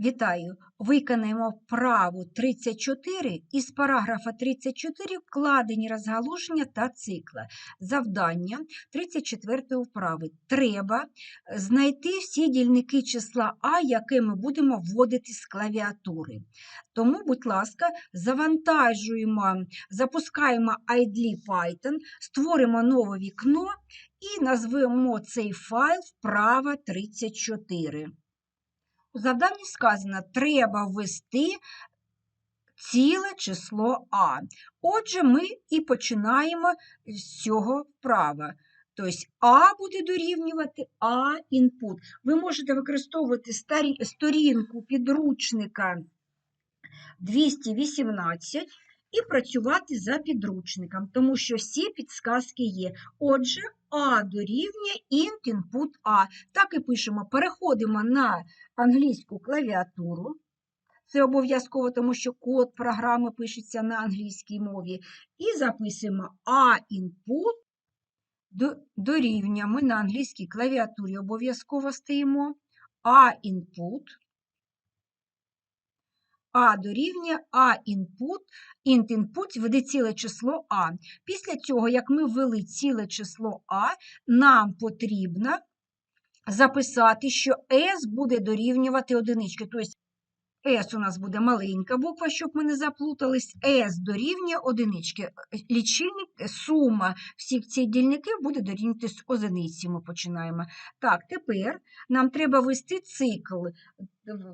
Вітаю! Виконаємо вправу 34 із параграфа 34 вкладені розгалуження та цикла. Завдання 34 вправи. Треба знайти всі дільники числа А, яке ми будемо вводити з клавіатури. Тому, будь ласка, завантажуємо, запускаємо IDLE Python, створимо нове вікно і назвемо цей файл вправа 34. У завданні сказано, треба ввести ціле число А. Отже, ми і починаємо з цього вправа. Тобто А буде дорівнювати А інпут. Ви можете використовувати старі, сторінку підручника 218 і працювати за підручником, тому що всі підсказки є. Отже, А дорівнює int input А. Так і пишемо. Переходимо на англійську клавіатуру. Це обов'язково, тому що код програми пишеться на англійській мові. І записуємо А input дорівнює. Ми на англійській клавіатурі обов'язково стоїмо. А input а дорівнює А інпут, int input введе ціле число А. Після цього, як ми ввели ціле число А, нам потрібно записати, що S буде дорівнювати одинички. Тобто S у нас буде маленька буква, щоб ми не заплутались. S дорівнює одинички. Лічильник, сума всіх цих дільників буде дорівнювати одиниці. Ми починаємо. Так, тепер нам треба ввести цикл.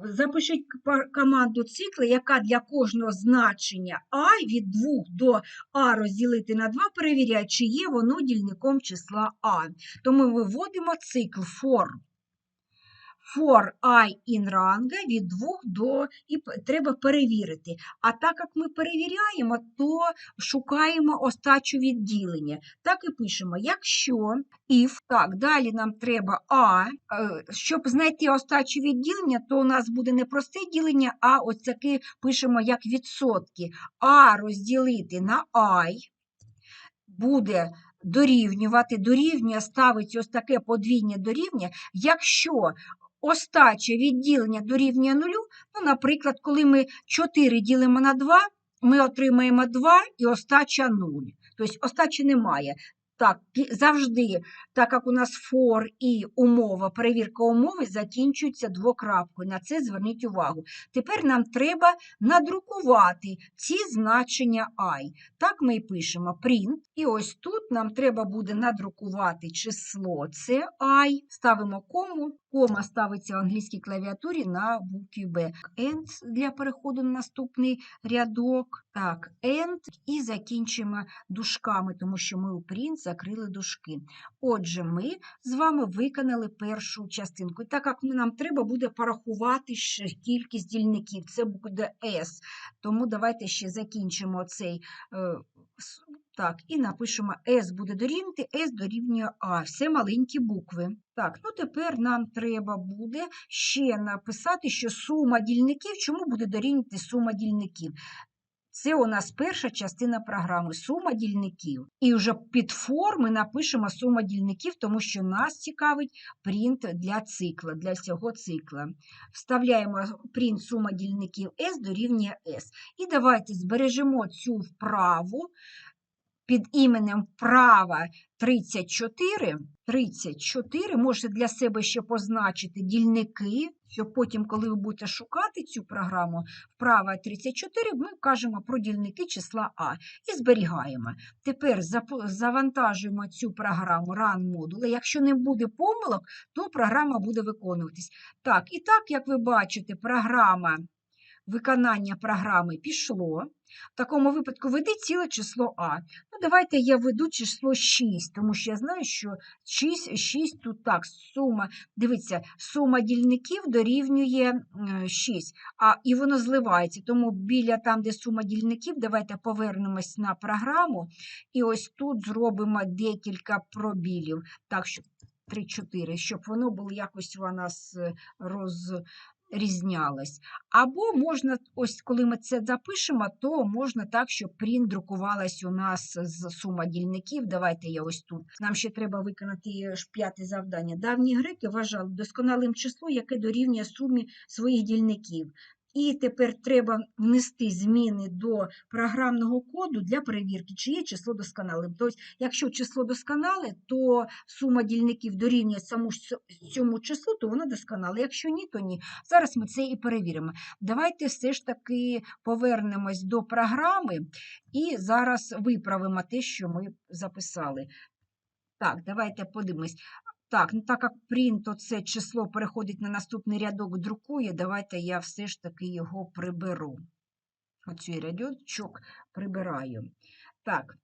Запишіть команду цикла, яка для кожного значення А від 2 до А розділити на 2, перевіряє, чи є воно дільником числа А. Тому ми вводимо цикл for for i in ранга від 2 до і треба перевірити. А так як ми перевіряємо, то шукаємо остачу відділення. Так і пишемо, якщо if, так, далі нам треба А, щоб знайти остачу відділення, то у нас буде не просте ділення, а ось таке пишемо як відсотки. А розділити на I буде дорівнювати, дорівнює ставиться ось таке подвійне дорівнює, якщо остача відділення дорівнює нулю, ну, наприклад, коли ми 4 ділимо на 2, ми отримаємо 2 і остача 0. Тобто остачі немає. Так, завжди, так як у нас for і умова, перевірка умови закінчується двокрапкою. На це зверніть увагу. Тепер нам треба надрукувати ці значення I. Так ми і пишемо print. І ось тут нам треба буде надрукувати число це I. Ставимо кому. Кома ставиться в англійській клавіатурі на букві B. End для переходу на наступний рядок. Так, end. І закінчимо дужками, тому що ми у print закрили дужки. Отже, ми з вами виконали першу частинку. Так як нам треба буде порахувати ще кількість дільників, це буде S. Тому давайте ще закінчимо цей. Е, так, і напишемо S буде дорівнювати, S дорівнює А. Все маленькі букви. Так, ну тепер нам треба буде ще написати, що сума дільників, чому буде дорівнювати сума дільників? Це у нас перша частина програми сума дільників. І вже під форми напишемо сума дільників, тому що нас цікавить принт для цикла, для всього цикла. Вставляємо принт сума дільників S дорівнює S. І давайте збережемо цю вправу під іменем права 34. 34 можете для себе ще позначити дільники, щоб потім, коли ви будете шукати цю програму, вправа 34, ми кажемо про дільники числа А і зберігаємо. Тепер завантажуємо цю програму run модули. Якщо не буде помилок, то програма буде виконуватись. Так, і так, як ви бачите, програма виконання програми пішло. В такому випадку веди ціле число А. Ну, Давайте я веду число 6, тому що я знаю, що 6 6 тут так, сума, дивіться, сума дільників дорівнює 6, а, і воно зливається. Тому біля там, де сума дільників, давайте повернемось на програму. І ось тут зробимо декілька пробілів. Так, що 3-4, щоб воно було якось у нас роз різнялось. Або можна, ось коли ми це запишемо, то можна так, щоб прін друкувалась у нас з сума дільників. Давайте я ось тут. Нам ще треба виконати п'яте завдання. Давні греки вважали досконалим число, яке дорівнює сумі своїх дільників. І тепер треба внести зміни до програмного коду для перевірки, чи є число досконалим. Тобто, якщо число досконале, то сума дільників дорівнює саму цьому числу, то воно досконале. Якщо ні, то ні. Зараз ми це і перевіримо. Давайте все ж таки повернемось до програми і зараз виправимо те, що ми записали. Так, давайте подивимось. Так, ну так як print це число переходить на наступний рядок, друкує, давайте я все ж таки його приберу. Оцей рядочок прибираю. Так.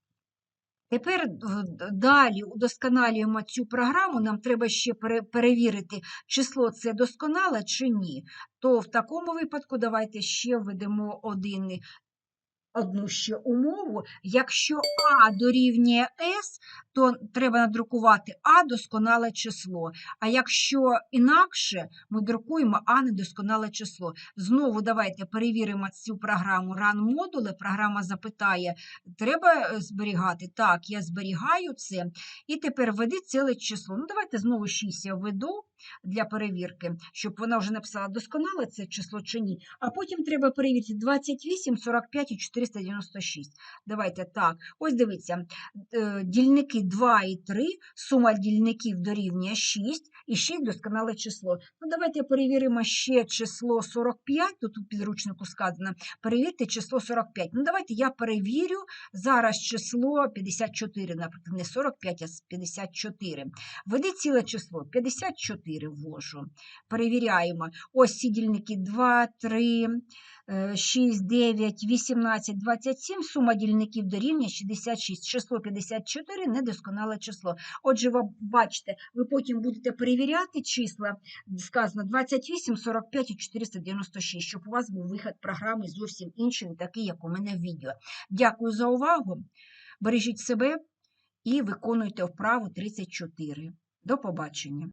Тепер д- далі удосконалюємо цю програму. Нам треба ще перевірити, число це досконале чи ні. То в такому випадку давайте ще введемо один, одну ще умову. Якщо А дорівнює С, то треба надрукувати А досконале число. А якщо інакше, ми друкуємо А недосконале число. Знову давайте перевіримо цю програму Run модули. Програма запитає, треба е, зберігати? Так, я зберігаю це. І тепер введи ціле число. Ну, давайте знову 6 я введу для перевірки, щоб вона вже написала досконале це число чи ні. А потім треба перевірити 28, 45 і 496. Давайте так. Ось дивіться, е, дільники 2 і 3, сума дільників дорівнює 6, і 6 досконале число. Ну, давайте перевіримо ще число 45, тут у підручнику сказано, перевірте число 45. Ну, давайте я перевірю зараз число 54, наприклад, не 45, а 54. Введи ціле число 54 ввожу. Перевіряємо. Ось ці дільники 2, 3, е, 6, 9, 18, 27. Сума дільників дорівнює 66. Число 54 – недосконале число. Отже, ви бачите, ви потім будете перевіряти числа, сказано 28, 45 і 496, щоб у вас був вихід програми зовсім інший, такий, як у мене в відео. Дякую за увагу. Бережіть себе і виконуйте вправу 34. До побачення.